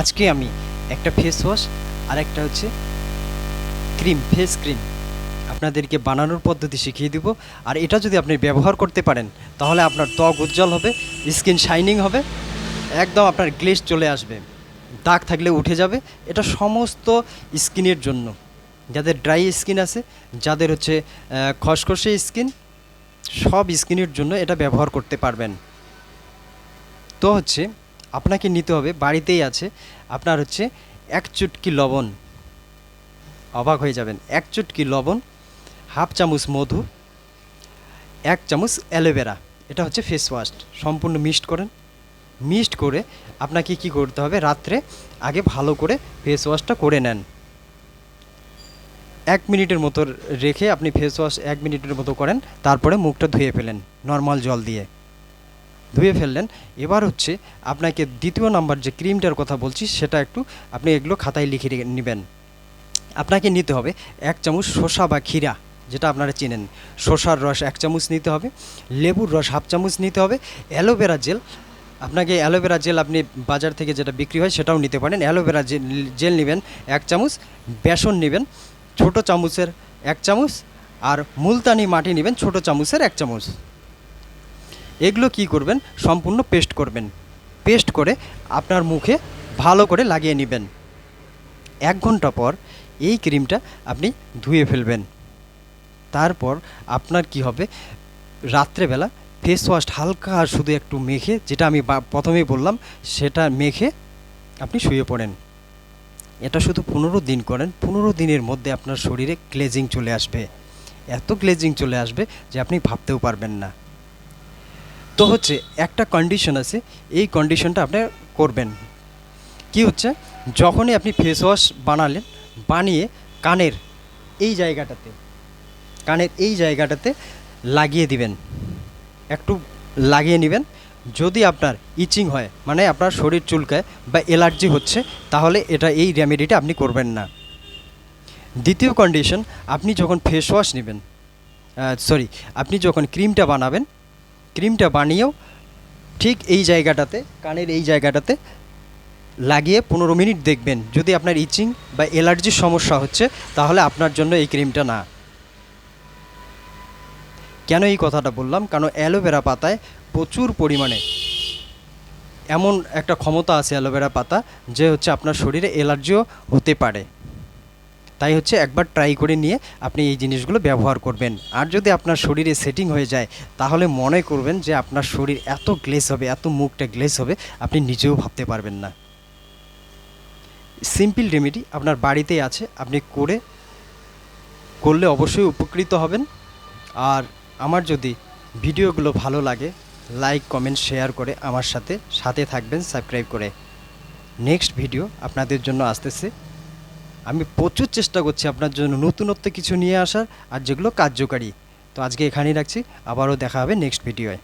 আজকে আমি একটা ফেস ওয়াশ আর একটা হচ্ছে ক্রিম ফেস ক্রিম আপনাদেরকে বানানোর পদ্ধতি শিখিয়ে দিব। আর এটা যদি আপনি ব্যবহার করতে পারেন, তাহলে আপনার ত্বক উজ্জ্বল হবে স্কিন শাইনিং হবে, একদম আপনার গ্লেজ চলে আসবে, দাগ থাকলে উঠে যাবে। এটা সমস্ত স্কিনের জন্য। যাদের ড্রাই স্কিন আছে, যাদের হচ্ছে খসখসে স্কিন সব স্কিনের জন্য এটা ব্যবহার করতে পারবেন। তো হচ্ছে আপনাকে নিতে হবে, বাড়িতেই আছে। আপনার হচ্ছে এক চুটকি লবণ। অবাক হয়ে যাবেন। এক চুটকি লবণ, হাফ চামচ মধু, এক চামচ অ্যালোভেরা এটা হচ্ছে ফেস ওয়াশ সম্পূর্ণ মিক্সড করেন। মিক্সড করে আপনাকে কি করতে হবে? রাত্রে আগে ভালো করে ফেস ওয়াশটা করে নেন। এক মিনিটের মতো রেখে আপনি ফেস ওয়াশ এক মিনিটের মতো করেন। তারপরে মুখটা ধুয়ে ফেলেন। নর্মাল জল দিয়ে। ধুয়ে ফেললেন। এবার হচ্ছে আপনাকে দ্বিতীয় নাম্বার যে ক্রিমটার কথা বলছি, সেটা একটু আপনি এগুলো খাতায় লিখে নেবেন। আপনাকে নিতে হবে এক চামচ শসা বা ক্ষীরা, যেটা আপনারা চেনেন। শসার রস এক চামচ নিতে হবে, লেবুর রস হাফ চামচ নিতে হবে, অ্যালোভেরা জেল, আপনাকে অ্যালোভেরা জেল আপনি বাজার থেকে যেটা বিক্রি হয় সেটাও নিতে পারেন। অ্যালোভেরা জেল জেল নেবেন এক চামচ, বেসন নেবেন ছোট চামচের এক চামচ, আর মুলতানি মাটি নেবেন ছোট চামচের এক চামচ। এগুলো কি করবেন? সম্পূর্ণ পেস্ট করবেন। পেস্ট করে আপনার মুখে ভালো করে লাগিয়ে নেবেন। এক ঘণ্টা পর এই ক্রিমটা আপনি ধুয়ে ফেলবেন। তারপর আপনার কি হবে? রাত্রেবেলা ফেস ওয়াশ হালকা শুধু একটু মেখে, যেটা আমি প্রথমেই বললাম, সেটা মেখে আপনি শুয়ে পড়েন। এটা শুধু পনেরো দিন করেন, পনেরো দিনের মধ্যে আপনার শরীরে গ্লেজিং চলে আসবে। এত গ্লেজিং চলে আসবে যে আপনি ভাবতেও পারবেন না। তো হচ্ছে একটা কন্ডিশন আছে, এই কন্ডিশনটা আপনি করবেন। কি হচ্ছে? যখনই আপনি ফেস ওয়াশ বানালেন, বানিয়ে কানের এই জায়গাটাতে, কানের এই জায়গাটাতে লাগিয়ে দিবেন। একটু লাগিয়ে নেবেন। যদি আপনার ইচিং হয় মানে আপনার শরীর চুলকায় বা অ্যালার্জি হচ্ছে, তাহলে এটা এই রেমেডিটা আপনি করবেন না। দ্বিতীয় কন্ডিশন আপনি যখন ফেস ওয়াশ নেবেন সরি আপনি যখন ক্রিমটা বানাবেন ক্রিমটা বানিয়েও ঠিক এই জায়গাটাতে, কানের এই জায়গাটাতে লাগিয়ে পনেরো মিনিট দেখবেন। যদি আপনার ইচিং বা অ্যালার্জির সমস্যা হচ্ছে, তাহলে আপনার জন্য এই ক্রিমটা না। কেন এই কথাটা বললাম? কারণ অ্যালোভেরা পাতায় প্রচুর পরিমাণে এমন একটা ক্ষমতা আছে অ্যালোভেরা পাতা, যে হচ্ছে আপনার শরীরে অ্যালার্জিও হতে পারে। তাই হচ্ছে একবার ট্রাই করে নিয়ে আপনি এই জিনিসগুলো ব্যবহার করবেন। আর যদি আপনার শরীরে সেটিং হয়ে যায়, তাহলে মনে করবেন যে আপনার শরীর এত গ্লেস হবে, এত মুখটা গ্লেস হবে, আপনি নিজেও ভাবতে পারবেন না। সিম্পল রেমেডি আপনার বাড়িতেই আছে, আপনি করে, করলে অবশ্যই উপকৃত হবেন। আর আমার যদি ভিডিওগুলো ভালো লাগে লাইক কমেন্ট শেয়ার করে আমার সাথে সাথে থাকবেন সাবস্ক্রাইব করে। নেক্সট ভিডিও আপনাদের জন্য আসতেছে। আমি প্রচুর চেষ্টা করছি আপনার জন্য নতুনত্ব কিছু নিয়ে আসার আর যেগুলো কার্যকারী। তো আজকে এখানেই রাখছি। আবারও দেখা হবে নেক্সট ভিডিওয়